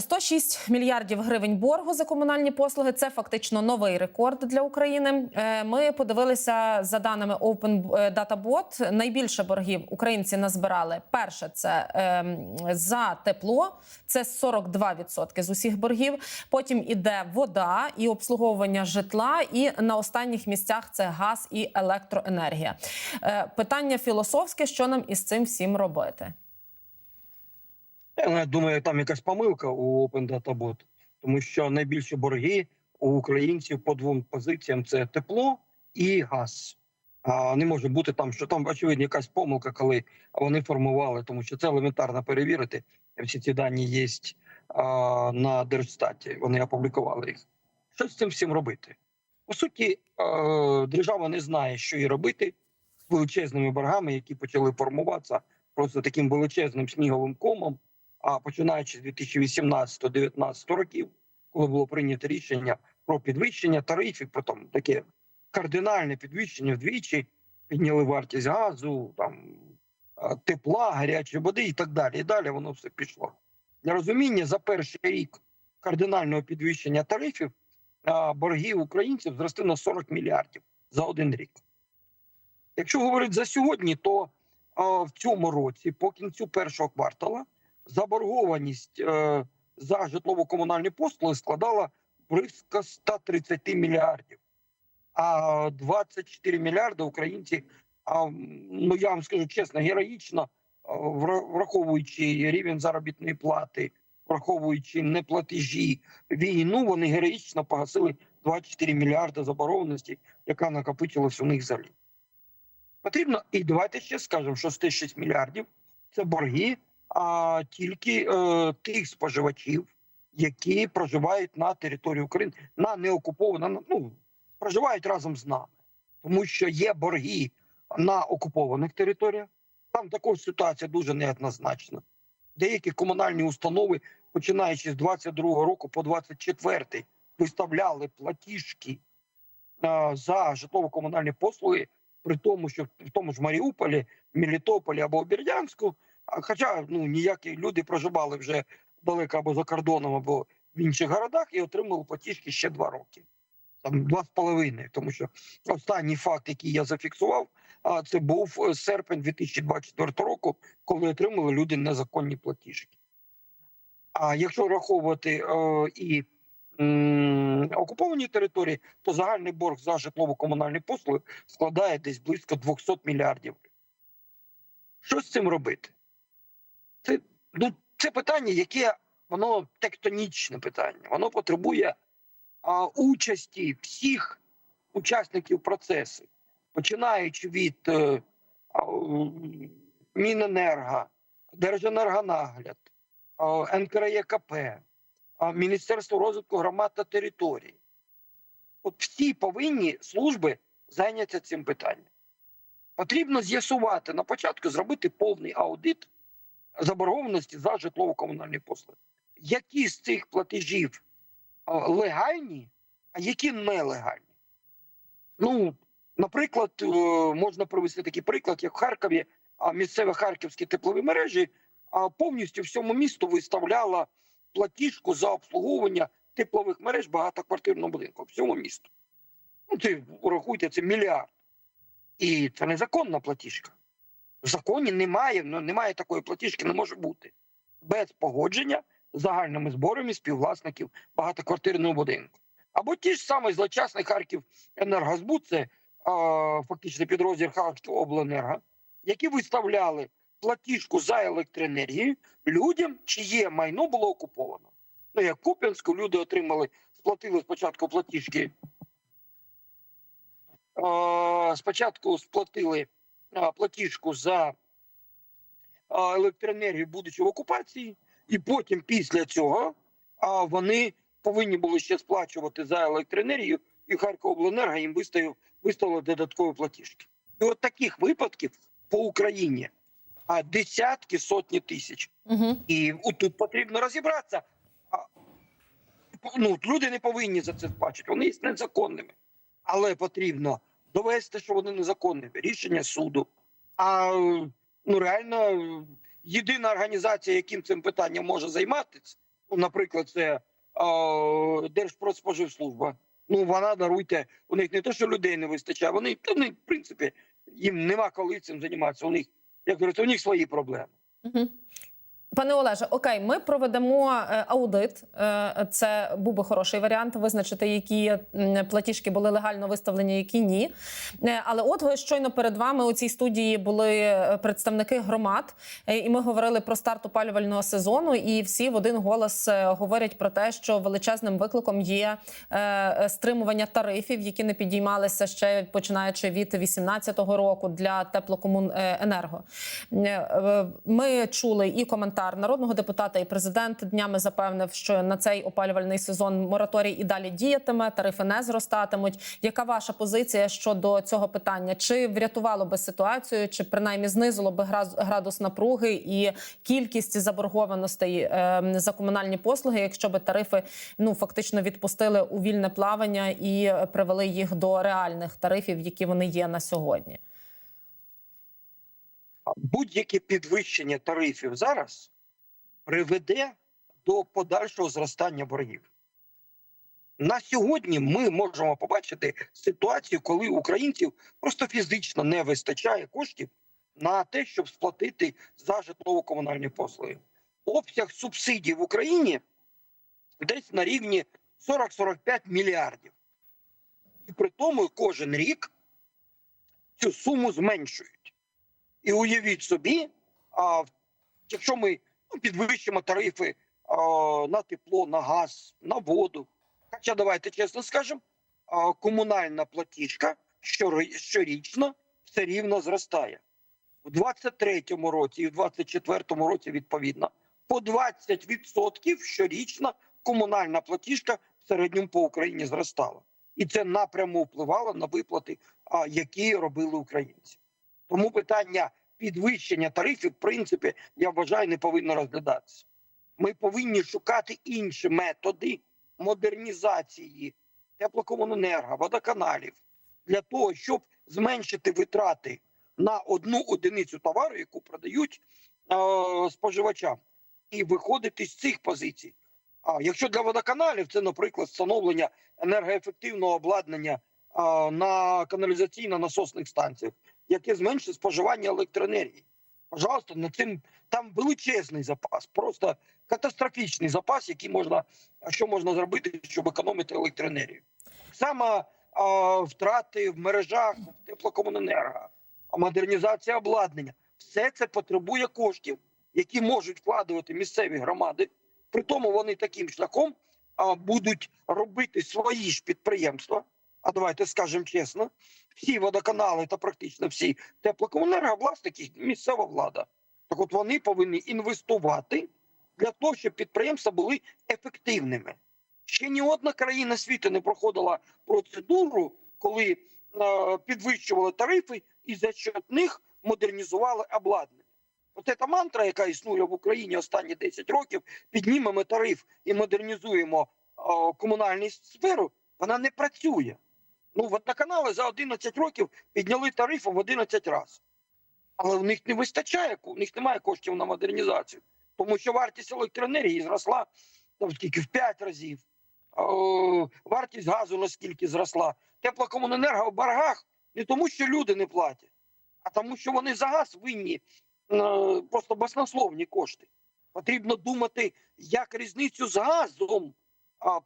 106 мільярдів гривень боргу за комунальні послуги. Це фактично новий рекорд для України. Е, Ми подивилися за даними Open Data Bot, Найбільше боргів українці назбирали. Перше це ем, за тепло, це 42% з усіх боргів. Потім іде вода і обслуговування житла. І на останніх місцях це газ і електроенергія. Е, Питання філософське: що нам із цим всім робити? Я думаю, там якась помилка у Open Data Bot, тому що найбільші борги у українців по двом позиціям це тепло і газ. А не може бути там, що там очевидно якась помилка, коли вони формували, тому що це елементарно перевірити. Всі ці дані є на Держстаті. Вони опублікували їх. Що з цим всім робити? По суті, держава не знає, що їй робити з величезними боргами, які почали формуватися просто таким величезним сніговим комом. А починаючи з 2018-2019 років, коли було прийнято рішення про підвищення тарифів, потім таке кардинальне підвищення вдвічі, підняли вартість газу, там тепла, гарячої води і так далі. І далі воно все пішло. Для розуміння за перший рік кардинального підвищення тарифів а, борги українців зросли на 40 мільярдів за один рік. Якщо говорити за сьогодні, то в цьому році, по кінцю першого квартала, заборгованість е, за житлово-комунальні послуги складала близько 130 мільярдів. А 24 мільярди українці, ну я вам скажу чесно, героїчно, враховуючи рівень заробітної плати, враховуючи неплатежі, війну, вони героїчно погасили 24 мільярди заборгованості, яка накопичилась у них за. Потрібно, і давайте ще скажемо, що 106 мільярдів це борги а тільки е, тих споживачів, які проживають на території України, на неокупованих, ну проживають разом з нами, тому що є борги на окупованих територіях. Там також ситуація дуже неоднозначна. Деякі комунальні установи, починаючи з 22 року по 24 виставляли платіжки е, за житлово-комунальні послуги, при тому, що в тому ж Маріуполі, Мелітополі або Бердянську Хоча ну ніякі люди проживали вже далеко або за кордоном, або в інших городах і отримали платіжки ще два роки. Там два з половиною, тому що останній факт, який я зафіксував, а це був е, серпень 2024 року, коли отримали люди незаконні платіжки. А якщо враховувати е, і м, окуповані території, то загальний борг за житлово-комунальні послуги складає десь близько 200 мільярдів. Що з цим робити? Це, ну, це питання, яке воно тектонічне питання. Воно потребує а, участі всіх учасників процесу, починаючи від е, а, Міненерго, Держенергонагляд, а, НКРЄКП, а, Міністерство розвитку громад та територій. От всі повинні служби зайнятися цим питанням. Потрібно з'ясувати на початку, зробити повний аудит заборгованості за житлово-комунальні послуги. Які з цих платежів легальні, а які нелегальні? Ну, наприклад, е, можна привести такий приклад, як в Харкові, а місцеві харківські теплові мережі повністю всьому місту виставляла платіжку за обслуговування теплових мереж багатоквартирного будинку. Всьому місту. Ну, це урахуйте, це мільярд. І це незаконна платіжка. В законі немає, ну немає такої платіжки, не може бути без погодження загальними зборами співвласників багатоквартирного будинку. Або ті ж самі злочасний Харків енергозбуд, це е, фактично підрозділ Харків обленерго, які виставляли платіжку за електроенергію людям, чиє майно було окуповано. Ну, як Куп'янську, люди отримали, сплатили спочатку платіжки. Е, спочатку сплатили платіжку за електроенергію, будучи в окупації, і потім після цього вони повинні були ще сплачувати за електроенергію, і Харковобленерго їм виставив виставили додаткові платіжки. І от таких випадків по Україні а, десятки, сотні тисяч. Угу. І от тут потрібно розібратися. Ну, люди не повинні за це сплачувати, вони є незаконними. Але потрібно довести, що вони незаконні. Рішення суду. А ну реально єдина організація, яким цим питанням може займатися, Ну, наприклад, це е, Держпродспоживслужба. Ну, вона даруйте, у них не те, що людей не вистачає, вони, та вони, в принципі, їм нема коли цим займатися. У них, як говориться, у них свої проблеми. Мгм. Пане Олеже, окей, ми проведемо е, аудит. Е, Це був би хороший варіант визначити, які платіжки були легально виставлені, які ні. Е, Але от ви щойно перед вами у цій студії були представники громад, і ми говорили про старт опалювального сезону. І всі в один голос говорять про те, що величезним викликом є стримування тарифів, які не підіймалися ще починаючи від 2018 року для теплокомуненерго. Ми чули і коментар народного депутата, і президент днями запевнив, що на цей опалювальний сезон мораторій і далі діятиме, тарифи не зростатимуть. Яка ваша позиція щодо цього питання? Чи врятувало би ситуацію, чи принаймні знизило би градус напруги і кількість заборгованостей е, за комунальні послуги, якщо би тарифи ну фактично відпустили у вільне плавання і привели їх до реальних тарифів, які вони є на сьогодні? будь-яке підвищення тарифів зараз приведе до подальшого зростання боргів. На сьогодні ми можемо побачити ситуацію, коли українців просто фізично не вистачає коштів на те, щоб сплатити за житлово-комунальні послуги. Обсяг субсидій в Україні десь на рівні 40-45 мільярдів. І при тому кожен рік цю суму зменшують. І уявіть собі, а, якщо ми підвищимо тарифи на тепло, на газ, на воду. Хоча давайте чесно скажемо, комунальна платіжка щорічно все рівно зростає. У 23-му році і в 24-му році відповідно по 20% щорічно комунальна платіжка в середньому по Україні зростала. І це напряму впливало на виплати, які робили українці. Тому питання підвищення тарифів, в принципі, я вважаю, не повинно розглядатися. Ми повинні шукати інші методи модернізації теплокомуненерго, водоканалів для того, щоб зменшити витрати на одну одиницю товару, яку продають е, споживачам, і виходити з цих позицій. А якщо для водоканалів це, наприклад, встановлення енергоефективного обладнання е, на каналізаційно-насосних станціях, яке зменшить споживання електроенергії. Пожалуйста, над цим там величезний запас, просто катастрофічний запас, який можна, що можна зробити, щоб економити електроенергію. Само а, втрати в мережах теплокомуненерго, модернізація обладнання. Все це потребує коштів, які можуть вкладувати місцеві громади. При тому вони таким шляхом а, будуть робити свої ж підприємства. А давайте скажемо чесно, всі водоканали та практично всі теплокомуненерго власники місцева влада. Так от вони повинні інвестувати для того, щоб підприємства були ефективними. Ще ні одна країна світу не проходила процедуру, коли е, підвищували тарифи і за счет них модернізували обладнання. От ця мантра, яка існує в Україні останні 10 років, піднімемо тариф і модернізуємо е, комунальну сферу, вона не працює. Ну, водоканали за 11 років підняли тарифи в 11 разів. Але в них не вистачає, у них немає коштів на модернізацію. Тому що вартість електроенергії зросла там скільки в 5 разів. Вартість газу наскільки зросла. Теплокомуненерго в боргах не тому, що люди не платять, а тому, що вони за газ винні е, просто баснословні кошти. Потрібно думати, як різницю з газом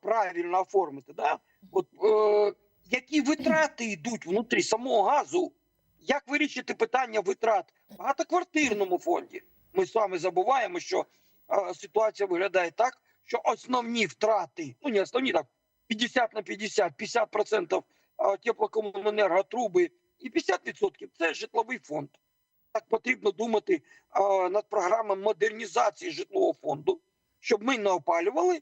правильно оформити. Да? От, е, які витрати йдуть внутрі самого газу? Як вирішити питання витрат в багатоквартирному фонді? Ми з вами забуваємо, що е, ситуація виглядає так, що основні втрати, ну не основні так, 50 на 50, 50% е, теплокомуненерго труби і 50% це житловий фонд. Так потрібно думати е, над програмою модернізації житлового фонду, щоб ми не опалювали е,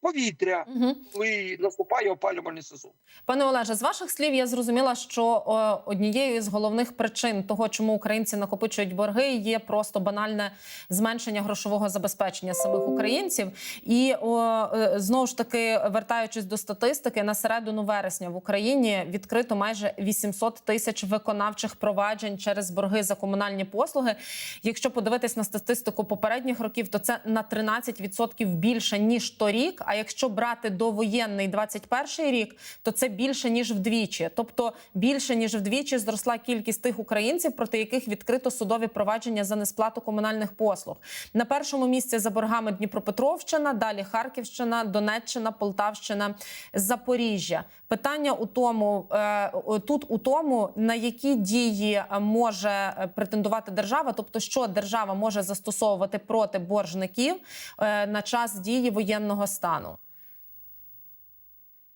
повітря, Угу. коли наступає опалювальний сезон. Пане Олеже, з ваших слів я зрозуміла, що о, однією з головних причин того, чому українці накопичують борги, є просто банальне зменшення грошового забезпечення самих українців. І о, е, знову ж таки, вертаючись до статистики, на середину вересня в Україні відкрито майже 800 тисяч виконавчих проваджень через борги за комунальні послуги. Якщо подивитись на статистику попередніх років, то це на 13% більше ніж торік. А якщо брати довоєнний 21 рік, то це більше ніж вдвічі. Тобто більше ніж вдвічі зросла кількість тих українців, проти яких відкрито судові провадження за несплату комунальних послуг. На першому місці за боргами Дніпропетровщина, далі Харківщина, Донеччина, Полтавщина, Запоріжжя. Питання у тому е, тут у тому, на які дії може претендувати держава, тобто що держава може застосовувати проти боржників е, на час дії воєнного стану.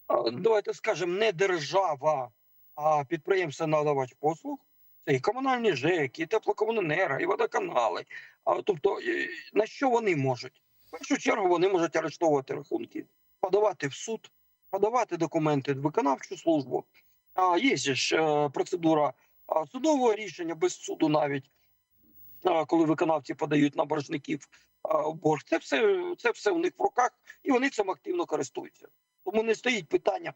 Давайте скажемо, не держава, а підприємство надавач послуг. Це і комунальні ЖЕКи, і теплокомуненерго, і водоканали. А, тобто, е, на що вони можуть? В першу чергу вони можуть арештовувати рахунки, подавати в суд, подавати документи в виконавчу службу. А є ж е, процедура судового рішення без суду навіть, коли виконавці подають на боржників борг. Це все, це все у них в руках, і вони цим активно користуються. Тому не стоїть питання.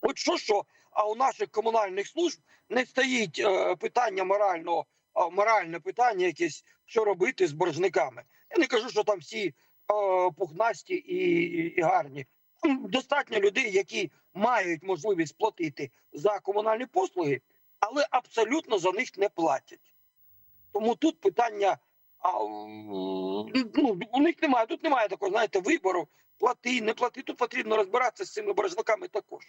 От що що, а у наших комунальних служб не стоїть е, питання морального, а моральне питання якесь, що робити з боржниками. Я не кажу, що там всі е, пухнасті і, і гарні. Там достатньо людей, які мають можливість платити за комунальні послуги, але абсолютно за них не платять. Тому тут питання. А, ну, у них немає, тут немає такого, знаєте, вибору плати, не плати. Тут потрібно розбиратися з цими боржниками також.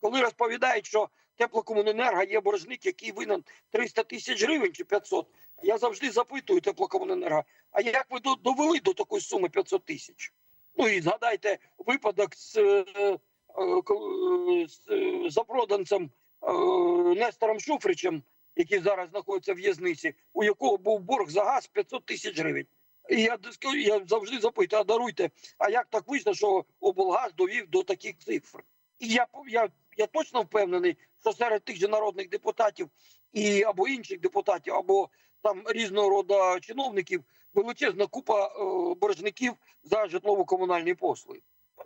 Коли розповідають, що теплокомуненерго є боржник, який винен 300 тисяч гривень чи 500, я завжди запитую теплокомуненерго, а як ви довели до такої суми 500 тисяч? Ну і згадайте випадок з, е, е, з е, запроданцем е, Нестором Шуфричем, який зараз знаходиться в в'язниці, у якого був борг за газ 500 тисяч гривень. І я, я завжди запитую, а даруйте, а як так вийшло, що облгаз довів до таких цифр? І я, я, я точно впевнений, що серед тих же народних депутатів і або інших депутатів, або там різного роду чиновників величезна купа е, боржників за житлово-комунальні послуги.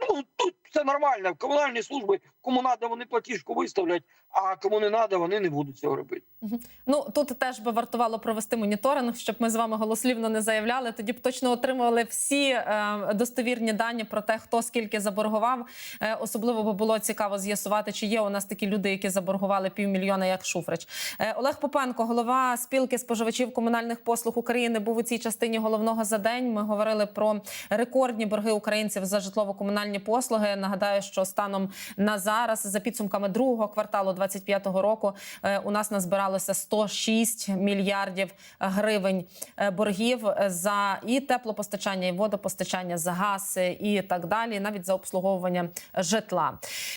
Ну тут це нормально. Комунальні служби, кому надо, вони платіжку виставлять, а кому не надо, вони не будуть цього робити. Ну тут теж би вартувало провести моніторинг, щоб ми з вами голослівно не заявляли. Тоді б точно отримували всі е, достовірні дані про те, хто скільки заборгував. Е, особливо би було цікаво з'ясувати, чи є у нас такі люди, які заборгували півмільйона, як Шуфрич. Е, Олег Попенко, голова спілки споживачів комунальних послуг України, був у цій частині головного за день. Ми говорили про рекордні борги українців за житлово-комунальні послуги. Нагадаю, що станом на зараз, за підсумками другого кварталу 25-го року, е, у нас назбиралося 106 мільярдів гривень е, боргів за і теплопостачання, і водопостачання, за газ е, і так далі, навіть за обслуговування житла.